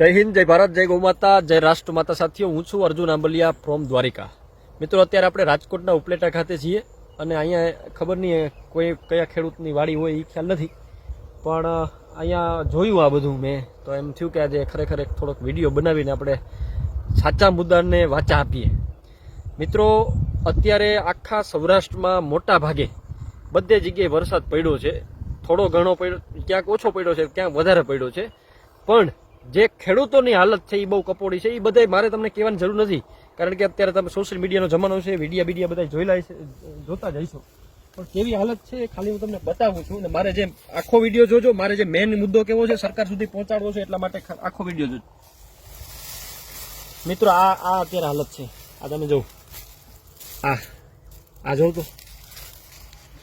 જય હિન્દ, જય ભારત, જય ગૌમાતા, જય રાષ્ટ્ર માતા સાથીઓ, હું છું અર્જુન આંબલિયા ફ્રોમ દ્વારિકા. મિત્રો, અત્યારે આપણે રાજકોટના ઉપલેટા ખાતે છીએ અને અહીંયા ખબર નહીં કોઈ કયા ખેડૂતની વાડી હોય એ ખ્યાલ નથી. પણ અહીંયા જોયું આ બધું મેં. તો એમ થયું કે આજે ખરેખર એક થોડોક વીડિયો બનાવીને આપણે સાચા મુદ્દાને વાચા આપીએ. મિત્રો, અત્યારે આખા સૌરાષ્ટ્રમાં મોટા ભાગે બધે જગ્યાએ વરસાદ પડ્યો છે. થોડો ઘણો પડ્યો, ક્યાંક ઓછો પડ્યો છે, ક્યાંક વધારે પડ્યો છે. પણ જે ખેડૂતોની હાલત છે એ બહુ કપોડી છે, એ બધા મારે તમને કહેવાની જરૂર નથી. કારણ કે અત્યારે તમે સોશિયલ મીડિયાનો જમાનો છે, વિડીયા બીડિયા બધા જોઈ લાય જોતા જઈશો પણ કેવી હાલત છે ખાલી હું તમને બતાવું છું અને મારે જે આખો વીડિયો જોજો, મારે જે મેઇન મુદ્દો કેવો છે, સરકાર સુધી પહોંચાડવો છે એટલા માટે આખો વીડિયો જોજો. મિત્રો, આ આ અત્યારે હાલત છે. આ તમે જોવો. આ આ જોઉં તો.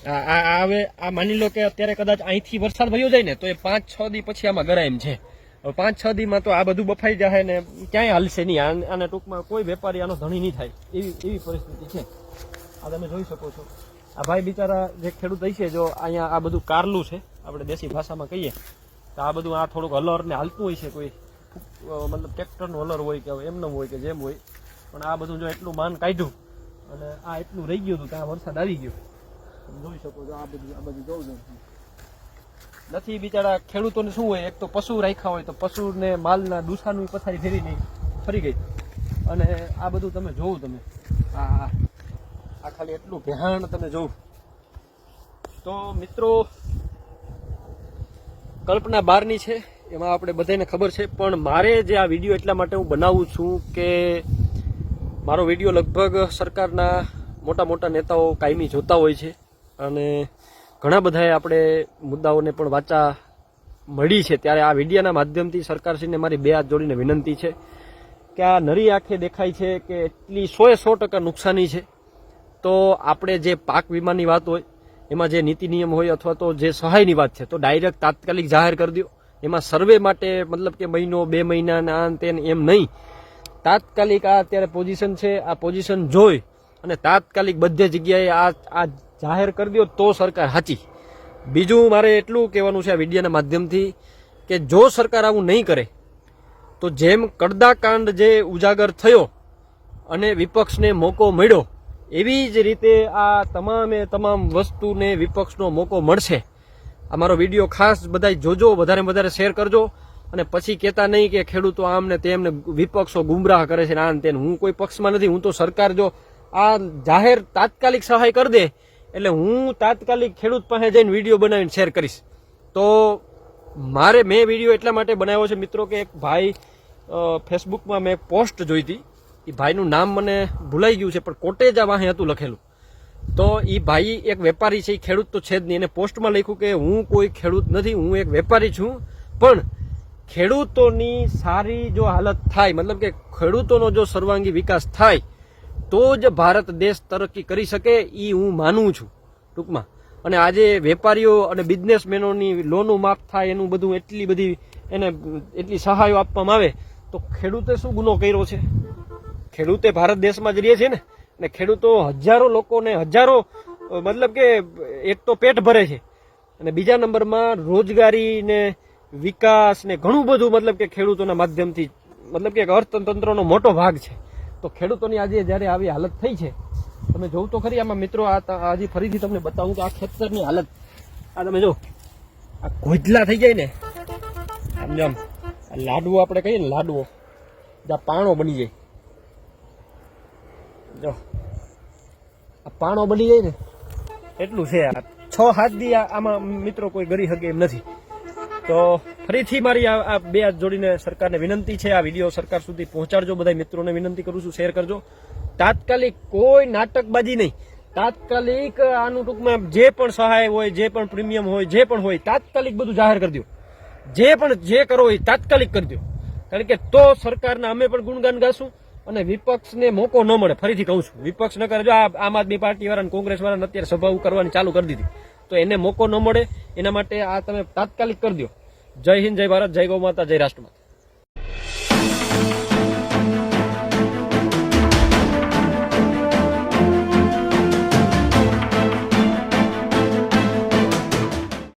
આ આ હવે આ માની લો કે અત્યારે કદાચ અહીંથી વરસાદ વયો જાય ને, તો એ પાંચ છ દી પછી આમાં ગરાય એમ છે. પાંચ, છ દીમાં તો આ બધું બફાઈ જાય ને ક્યાંય હાલશે નહીં. આને ટૂંકમાં કોઈ વેપારી આનો ધણી નહીં થાય. એવી એવી પરિસ્થિતિ છે. આ તમે જોઈ શકો છો. આ ભાઈ બિચારા જે ખેડૂત હશે, જો અહીંયા આ બધું કારલું છે, આપણે દેશી ભાષામાં કહીએ, તો આ બધું આ થોડુંક હલર ને હાલતું હોય છે કોઈ. મતલબ ટ્રેક્ટરનું હલર હોય કે એમનું હોય કે જેમ હોય. પણ આ બધું જો એટલું માન કાઢ્યું, અને આ એટલું રહી ગયું હતું ત્યાં વરસાદ આવી ગયો. જોઈ શકો છો આ બધું આ બધું જોઉં છું. નથી, બિચારા ખેડૂતોને શું હોય? એક તો પશુ રાખ્યા હોય તો પશુને માલના દુસાનું પથારી ફેરી નહીં ફરી ગઈ. અને આ બધું તમે જોવું તમે. આ આ- ખાલી એટલું ભેહાણ તમે જોવું. તો મિત્રો, કલ્પના બહારની છે, એમાં આપણે બધાને ખબર છે, પણ મારે જે આ વીડિયો એટલા માટે હું બનાવું છું કે મારો વીડિયો લગભગ સરકારના મોટા મોટા નેતાઓ કાયમી જોતા હોય છે. અને ઘણા બધાએ આપણે મુદ્દાઓને પણ વાચા મળી છે. ત્યારે આ મીડિયાના માધ્યમથી સરકારશ્રીને મારી બે હાથ જોડીને વિનંતી છે કે આ નરી આંખે દેખાય છે કે એટલી સોએ સો ટકા નુકસાની છે. તો આપણે જે પાક વીમાની વાત હોય, એમાં જે નીતિ નિયમ હોય અથવા તો જે સહાયની વાત છે, તો ડાયરેક્ટ તાત્કાલિક જાહેર કરી દો. એમાં સર્વે માટે મતલબ કે મહિનો, બે મહિના તેને એમ નહીં. તાત્કાલિક આ અત્યારે પોઝિશન છે. આ પોઝિશન જોઈ અને તાત્કાલિક બધે જગ્યાએ આ આ જાહેર કરી દો તો સરકાર સાચી. બીજું મારે એટલું કહેવાનું છે આ વિડીયાના માધ્યમથી કે જો સરકાર આવું નહીં કરે, તો જેમ કડદાકાંડ જે ઉજાગર થયો અને વિપક્ષને મોકો મળ્યો, એવી જ રીતે આ તમામે તમામ વસ્તુને વિપક્ષનો મોકો મળશે. અમારો વીડિયો ખાસ બધા જોજો, વધારે વધારે શેર કરજો અને પછી કહેતા નહીં કે ખેડૂતો આમને તેમને વિપક્ષો ગુમરાહ કરે છે આ ને હું કોઈ પક્ષમાં નથી, હું તો સરકાર જો આ જાહેર તાત્કાલિક સહાય કરી દે એટલે હું તાત્કાલિક ખેડૂત પાસે જઈને વીડિયો બનાવીને શેર કરીશ. તો મારે મેં વીડિયો એટલા માટે બનાવ્યો છે મિત્રો કે એક ભાઈ ફેસબુકમાં મેં પોસ્ટ જોઈ હતી. એ ભાઈનું નામ મને ભૂલાઈ ગયું છે, પણ કોટેજા વાહે હતું લખેલું. તો એ ભાઈ એક વેપારી છે એ ખેડૂત તો છે જ નહીં. એને પોસ્ટમાં લખ્યું કે હું કોઈ ખેડૂત નથી, હું એક વેપારી છું. પણ ખેડૂતોની સારી જો હાલત થાય, મતલબ કે ખેડૂતોનો જો સર્વાંગી વિકાસ થાય તો જ ભારત દેશ તરક્કી કરી શકે એ હું માનું છું, ટૂંકમાં. અને આજે વેપારીઓ અને બિઝનેસમેનોની લોનું માફ થાય એનું બધું એટલી બધી એને એટલી સહાયો આપવામાં આવે, તો ખેડૂતે શું ગુનો કર્યો છે? ખેડૂતે ભારત દેશમાં જ રહે છે ને, અને ખેડૂતો હજારો લોકોને હજારો મતલબ કે એક તો પેટ ભરે છે. અને બીજા નંબરમાં રોજગારી ને વિકાસ ને ઘણું બધું મતલબ કે ખેડૂતોના માધ્યમથી, મતલબ કે અર્થતંત્રનો મોટો ભાગ છે. તો ખેડૂતોની આજે જ્યારે આવી હાલત થઈ છે, તમે જોવું તો ખરી આમાં મિત્રો, આ આજે ફરીથી તમને બતાવું કે આ ખેતરની હાલત, આ તમે જો, આ ગોજલા થઈ જાય ને, આમ આમ લાડવો આપણે કહીએ ને લાડવો જ્યાં પાણો બની જાય. જો, આ પાણો બની જાય ને, એટલું છે આ. છ હાથ દી આમાં મિત્રો કોઈ ગરી શકે એમ નથી. તો ફરીથી મારી આ બે હાથ જોડીને સરકારને વિનંતી છે, આ વીડિયો સરકાર સુધી પહોંચાડજો. બધા મિત્રોને વિનંતી કરું છું, શેર કરજો. તાત્કાલિક કોઈ નાટકબાજી નહીં. તાત્કાલિક આનું ટૂંકમાં જે પણ સહાય હોય, જે પણ પ્રીમિયમ હોય, જે પણ હોય, તાત્કાલિક બધું જાહેર કરી દો. જે પણ જે કરો એ તાત્કાલિક કરી દો. કારણ કે તો સરકારના અમે પણ ગુણગાન ગાશું અને વિપક્ષને મોકો ન મળે. ફરીથી કહું છું, વિપક્ષ ન કરે. જો આમ આદમી પાર્ટી વાળા કોંગ્રેસ વાળાને અત્યારે સભાઓ કરવાની ચાલુ કરી દીધી. તો એને મોકો ન મળે, એના માટે આ તમે તાત્કાલિક કરી દો. જય હિન્દ, જય ભારત, જય ગૌ માતા, જય રાષ્ટ્ર માતા